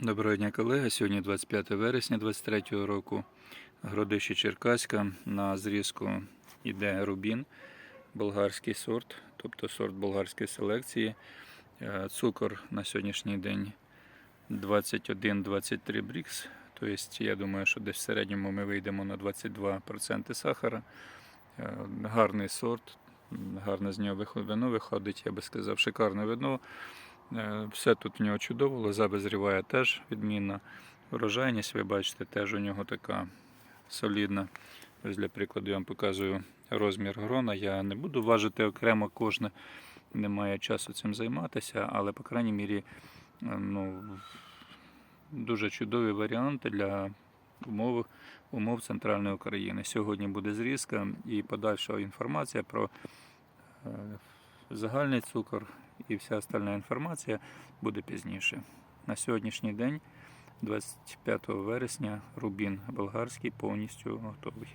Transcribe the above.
Доброго дня, колеги. Сьогодні 25 вересня 2023 року. Гродище Черкаська. На зрізку йде рубін, болгарський сорт, тобто сорт болгарської селекції. Е, Цукор на сьогоднішній день 21-23 брікс. Тобто, я думаю, що десь в середньому ми вийдемо на 22% сахара. Е, Гарний сорт, гарне з нього вино виходить, я би сказав, шикарне вино. Е, Все тут в нього чудово, лоза визріває теж відмінна. Врожайність, ви бачите, теж у нього така солідна. Ось для прикладу я вам показую розмір грона. Я не буду важити окремо кожне, немає часу цим займатися, але, по крайній мірі, е, ну, дуже чудові варіанти для умов, умов центральної України. Сьогодні буде зрізка і подальша інформація про е, загальний цукор і вся остальна інформація буде пізніше. На сьогоднішній день, 25 вересня, рубін болгарський повністю готовий.